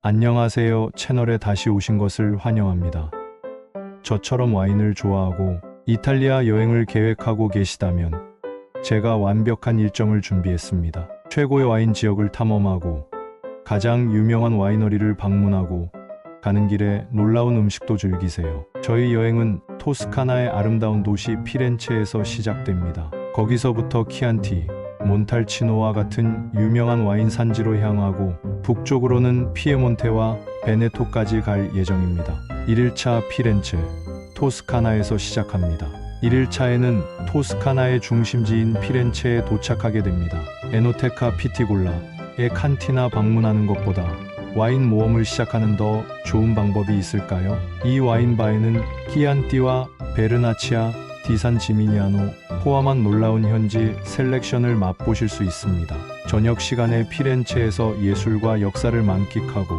안녕하세요. 채널에 다시 오신 것을 환영합니다. 저처럼 와인을 좋아하고 이탈리아 여행을 계획하고 계시다면 제가 완벽한 일정을 준비했습니다. 최고의 와인 지역을 탐험하고 가장 유명한 와이너리를 방문하고 가는 길에 놀라운 음식도 즐기세요. 저희 여행은 토스카나의 아름다운 도시 피렌체에서 시작됩니다. 거기서부터 키안티, 몬탈치노와 같은 유명한 와인 산지로 향하고 북쪽으로는 피에몬테와 베네토까지 갈 예정입니다. 1일차 피렌체, 토스카나에서 시작합니다. 1일차에는 토스카나의 중심지인 피렌체에 도착하게 됩니다. 에노테카 피티골라의 칸티나 방문하는 것보다 와인 모험을 시작하는 더 좋은 방법이 있을까요? 이 와인 바에는 키안띠와 베르나치아, 디산 지미니아노 포함한 놀라운 현지 셀렉션을 맛보실 수 있습니다. 저녁 시간에 피렌체에서 예술과 역사를 만끽하고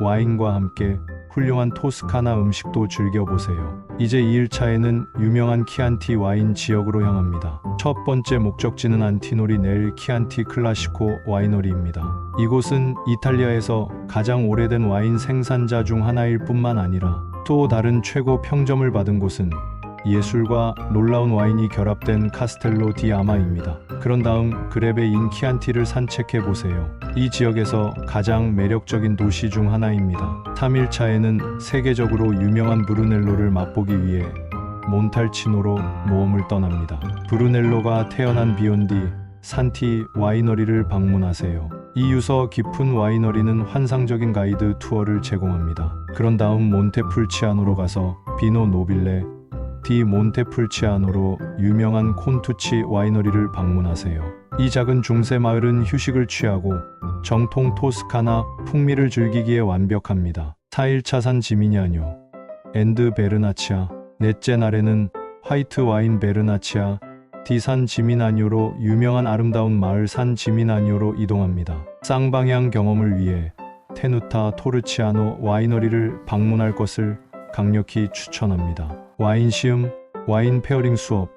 와인과 함께 훌륭한 토스카나 음식도 즐겨보세요. 이제 2일차에는 유명한 키안티 와인 지역으로 향합니다. 첫 번째 목적지는 안티노리 넬 키안티 클라시코 와이너리입니다. 이곳은 이탈리아에서 가장 오래된 와인 생산자 중 하나일 뿐만 아니라 또 다른 최고 평점을 받은 곳은 예술과 놀라운 와인이 결합된 카스텔로 디 아마입니다. 그런 다음 그랩의 인키안티를 산책해 보세요. 이 지역에서 가장 매력적인 도시 중 하나입니다. 3일차에는 세계적으로 유명한 브루넬로를 맛보기 위해 몬탈치노로 모험을 떠납니다. 브루넬로가 태어난 비욘디 산티 와이너리를 방문하세요. 이 유서 깊은 와이너리는 환상적인 가이드 투어를 제공합니다. 그런 다음 몬테풀치아노로 가서 비노 노빌레 디 몬테풀치아노로 유명한 콘투치 와이너리를 방문하세요. 이 작은 중세 마을은 휴식을 취하고 정통 토스카나 풍미를 즐기기에 완벽합니다. 4일차 산 지미냐뇨, 앤드 베르나치아, 넷째 날에는 화이트 와인 베르나치아, 디산 지미나뇨로 유명한 아름다운 마을 산 지미나뇨로 이동합니다. 쌍방향 경험을 위해 테누타 토르치아노 와이너리를 방문할 것을 강력히 추천합니다. 와인 시음, 와인 페어링 수업,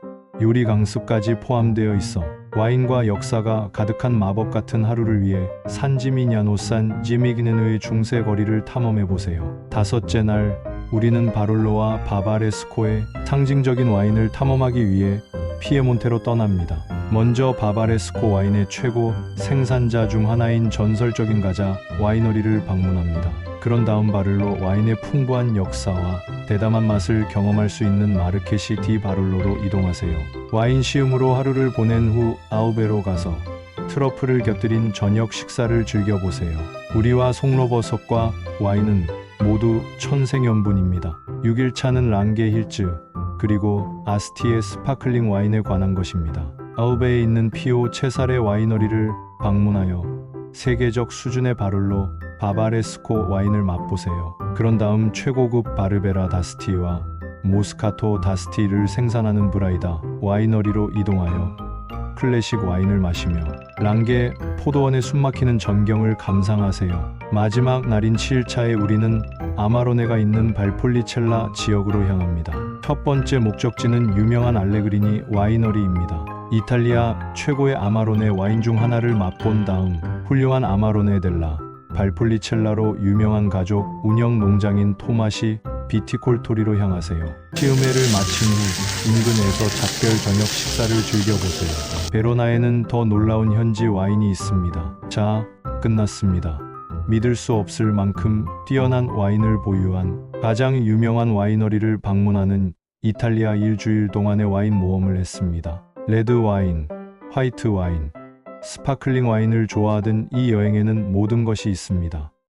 요리 강습까지 포함되어 있어 와인과 역사가 가득한 마법 같은 하루를 위해 산지미냐노산 지미기네의 중세 거리를 탐험해 보세요. 다섯째 날 우리는 바롤로와 바바레스코의 상징적인 와인을 탐험하기 위해 피에몬테로 떠납니다. 먼저 바바레스코 와인의 최고 생산자 중 하나인 전설적인 가자 와이너리를 방문합니다. 그런 다음 바를로 와인의 풍부한 역사와 대담한 맛을 경험할 수 있는 마르케시 디 바를로로 이동하세요. 와인 시음으로 하루를 보낸 후 아우베로 가서 트러플을 곁들인 저녁 식사를 즐겨보세요. 우리와 송로버섯과 와인은 모두 천생연분입니다. 6일차는 랑게 힐즈, 그리고 아스티의 스파클링 와인에 관한 것입니다. 아우베에 있는 피오 체살의 와이너리를 방문하여 세계적 수준의 바를로 바바레스코 와인을 맛보세요. 그런 다음 최고급 바르베라 다스티와 모스카토 다스티를 생산하는 브라이다 와이너리로 이동하여 클래식 와인을 마시며 랑게 포도원의 숨막히는 전경을 감상하세요. 마지막 날인 7일차에 우리는 아마로네가 있는 발폴리첼라 지역으로 향합니다. 첫 번째 목적지는 유명한 알레그리니 와이너리입니다. 이탈리아 최고의 아마로네 와인 중 하나를 맛본 다음 훌륭한 아마로네 델라 발폴리첼라로 유명한 가족 운영 농장인 토마시 비티콜토리로 향하세요. 시음회를 마친 후 인근에서 작별 저녁 식사를 즐겨보세요. 베로나에는 더 놀라운 현지 와인이 있습니다. 자, 끝났습니다. 믿을 수 없을 만큼 뛰어난 와인을 보유한 가장 유명한 와이너리를 방문하는 이탈리아 일주일 동안의 와인 모험을 했습니다. 레드 와인, 화이트 와인, 스파클링 와인을 좋아하던 이 여행에는 모든 것이 있습니다.